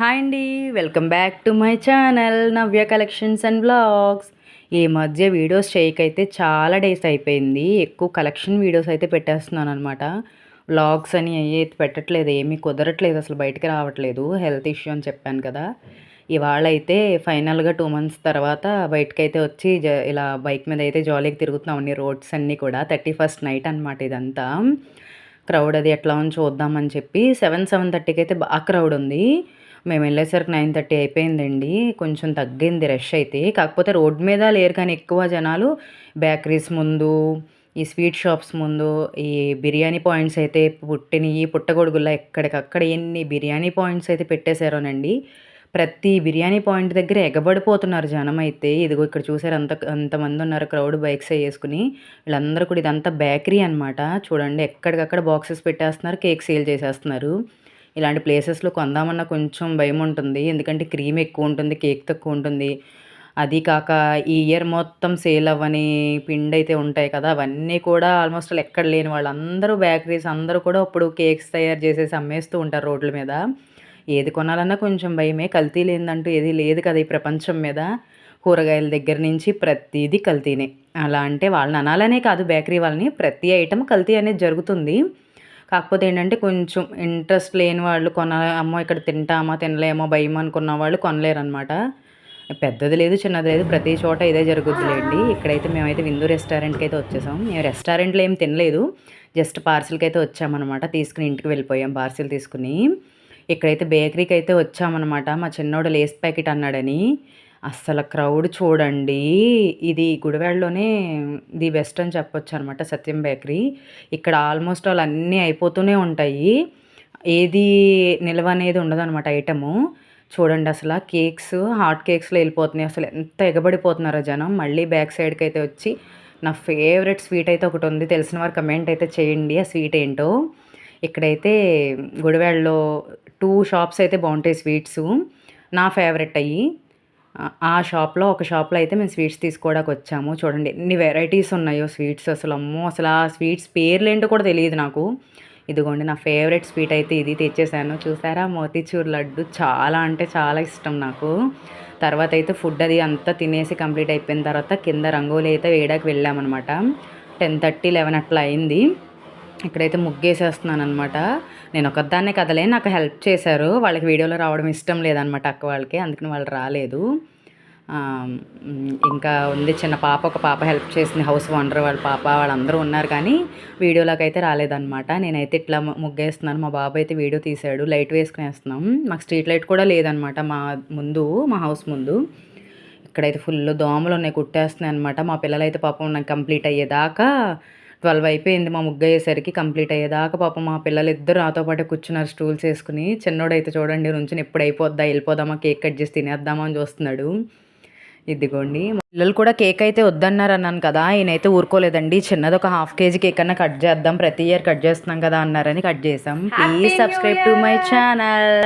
Hi అండి welcome back to my channel Navya collections and blogs ఈ మధ్య videos చేయకైతే చాలా డేస్ అయిపోయింది. ఎక్కువ కలెక్షన్ వీడియోస్ అయితే పెట్టేస్తున్నాను అనమాట బ్లాగ్స్ అని అయ్యి పెట్టట్లేదు ఏమీ కుదరట్లేదు అసలు బయటికి రావట్లేదు హెల్త్ ఇష్యూ అని చెప్పాను కదా. ఇవాళ అయితే ఫైనల్గా టూ మంత్స్ తర్వాత బయటకైతే వచ్చి జ ఇలా బైక్ మీద అయితే జాలీకి తిరుగుతున్నాం అన్ని రోడ్స్ అన్నీ కూడా. థర్టీ ఫస్ట్ నైట్ అనమాట ఇదంతా. క్రౌడ్ అది ఎట్లా ఉంది చూద్దామని చెప్పి సెవెన్ సెవెన్ థర్టీకి అయితే బాగా క్రౌడ్ ఉంది. మేము వెళ్ళేసరికి నైన్ థర్టీ అయిపోయిందండి. కొంచెం తగ్గింది రష్ అయితే. కాకపోతే రోడ్ మీద లేరు కానీ ఎక్కువ జనాలు. బేకరీస్ ముందు ఈ స్వీట్ షాప్స్ ముందు ఈ బిర్యానీ పాయింట్స్ అయితే పుట్టినవి పుట్టగొడుగుల్లో ఎక్కడికక్కడ ఎన్ని బిర్యానీ పాయింట్స్ అయితే పెట్టేశారోనండి. ప్రతి బిర్యానీ పాయింట్ దగ్గర ఎగబడిపోతున్నారు జనం అయితే. ఇదిగో ఇక్కడ చూసారు అంత అంతమంది ఉన్నారు క్రౌడ్ బైక్స్ వేసుకుని. వీళ్ళందరూ కూడా ఇదంతా బేకరీ అనమాట చూడండి ఎక్కడికక్కడ బాక్సెస్ పెట్టేస్తున్నారు కేక్ సేల్ చేసేస్తున్నారు. ఇలాంటి ప్లేసెస్లో కొందామన్నా కొంచెం భయం ఉంటుంది. ఎందుకంటే క్రీమ్ ఎక్కువ ఉంటుంది కేక్ తక్కువ ఉంటుంది. అది కాక ఈ ఇయర్ మొత్తం సేల్ అవ్వని పిండి అయితే ఉంటాయి కదా అవన్నీ కూడా ఆల్మోస్ట్ ఎక్కడ లేని వాళ్ళందరూ బేకరీస్ అందరూ కూడా ఇప్పుడు కేక్స్ తయారు చేసేసి అమ్మేస్తూ ఉంటారు రోడ్ల మీద. ఏది కొనాలన్నా కొంచెం భయమే. కల్తీ లేదంటూ ఏది లేదు కదా ఈ ప్రపంచం మీద. కూరగాయల దగ్గర నుంచి ప్రతిదీ కల్తీనే. అలా అంటే వాళ్ళని అనాలనే కాదు బేకరీ వాళ్ళని. ప్రతి ఐటమ్ కల్తీ అనేది జరుగుతుంది. కాకపోతే ఏంటంటే కొంచెం ఇంట్రెస్ట్ లేని వాళ్ళు కొన అమ్మో ఇక్కడ తింటామా తినలేమో భయం అనుకున్న వాళ్ళు కొనలేరు అనమాట పెద్దది లేదు చిన్నది లేదు ప్రతి చోట ఇదే జరుగుద్దిలేండి. ఇక్కడైతే మేమైతే విందు రెస్టారెంట్కి అయితే వచ్చేసాం మేము రెస్టారెంట్లో ఏం తినలేదు. జస్ట్ పార్సిల్కి అయితే వచ్చామన్నమాట. తీసుకుని ఇంటికి వెళ్ళిపోయాం పార్సిల్ తీసుకుని. ఇక్కడైతే బేకరీకి అయితే వచ్చామన్నమాట. మా చిన్నోడు లేస్ ప్యాకెట్ అన్నాడని. అస్సలు క్రౌడ్ చూడండి. ఇది గుడివాడలోనే ది బెస్ట్ అని చెప్పొచ్చు అనమాట సత్యం బేకరీ. ఇక్కడ ఆల్మోస్ట్ ఆల్ అన్నీ అయిపోతూనే ఉంటాయి. ఏది నిల్వ అనేది ఉండదు అనమాట ఐటము. చూడండి అసలు కేక్స్ హాట్ కేక్స్లో వెళ్ళిపోతున్నాయి. అసలు ఎంత ఎగబడిపోతున్నారో జనం. మళ్ళీ బ్యాక్ సైడ్కి అయితే వచ్చి నా ఫేవరెట్ స్వీట్ అయితే ఒకటి ఉంది. తెలిసిన వారు కమెంట్ అయితే చేయండి ఆ స్వీట్ ఏంటో. ఇక్కడైతే గుడివాడలో టూ షాప్స్ అయితే బాగుంటాయి స్వీట్స్. నా ఫేవరెట్ అయ్యి. ఆ షాప్లో ఒక షాప్లో అయితే మేము స్వీట్స్ తీసుకోవడానికి వచ్చాము. చూడండి ఎన్ని వెరైటీస్ ఉన్నాయో స్వీట్స్ అసలు అమ్మో! అసలు ఆ స్వీట్స్ పేర్లు ఏంటో కూడా తెలియదు నాకు. ఇదిగోండి నా ఫేవరెట్ స్వీట్ అయితే ఇది తెచ్చేసాను. చూసారా? మోతీచూర్ లడ్డు చాలా అంటే చాలా ఇష్టం నాకు. తర్వాత అయితే ఫుడ్ అది అంతా తినేసి కంప్లీట్ అయిపోయిన తర్వాత కింద రంగోలి అయితే వేయడానికి వెళ్ళామన్నమాట. టెన్ థర్టీ లెవెన్ అట్లా అయింది. ఇక్కడైతే ముగ్గేసేస్తున్నాను అనమాట నేను ఒకదాన్నే కదలే నాకు హెల్ప్ చేశారు. వాళ్ళకి వీడియోలో రావడం ఇష్టం లేదనమాట అక్క వాళ్ళకి అందుకని వాళ్ళు రాలేదు. ఇంకా ఉంది చిన్న పాప ఒక పాప హెల్ప్ చేసింది హౌస్ ఓనర్ వాళ్ళ పాప వాళ్ళందరూ ఉన్నారు కానీ వీడియోలోకి అయితే రాలేదనమాట నేనైతే ఇట్లా ముగ్గేస్తున్నాను మా బాబు అయితే వీడియో తీశాడు లైట్ వేసుకునేస్తున్నాం. మాకు స్ట్రీట్ లైట్ కూడా లేదనమాట మా ముందు మా హౌస్ ముందు. ఇక్కడైతే ఫుల్ దోమలు ఉన్నాయి కుట్టేస్తున్నాయి అనమాట మా పిల్లలైతే పాపం నాకు కంప్లీట్ అయ్యేదాకా ట్వెల్వ్ అయిపోయింది మా ముగ్గు అయ్యేసరికి కంప్లీట్ అయ్యేదాకా పాపం మా పిల్లలు ఇద్దరు నాతో పాటు కూర్చున్నారు స్టూల్స్ వేసుకుని. చిన్నోడైతే చూడండి నుంచి ఎప్పుడు అయిపోద్దా వెళ్ళిపోదామా కేక్ కట్ చేసి తినేద్దామా అని చూస్తున్నాడు. ఇదిగోండి. పిల్లలు కూడా కేక్ అయితే వద్దన్నారు అన్నాను కదా ఈయనైతే ఊరుకోలేదండి. చిన్నది ఒక హాఫ్ కేజీ కేక్ అన్నా కట్ చేద్దాం ప్రతి ఇయర్ కట్ చేస్తున్నాం కదా అన్నారని కట్ చేసాం please subscribe to my channel.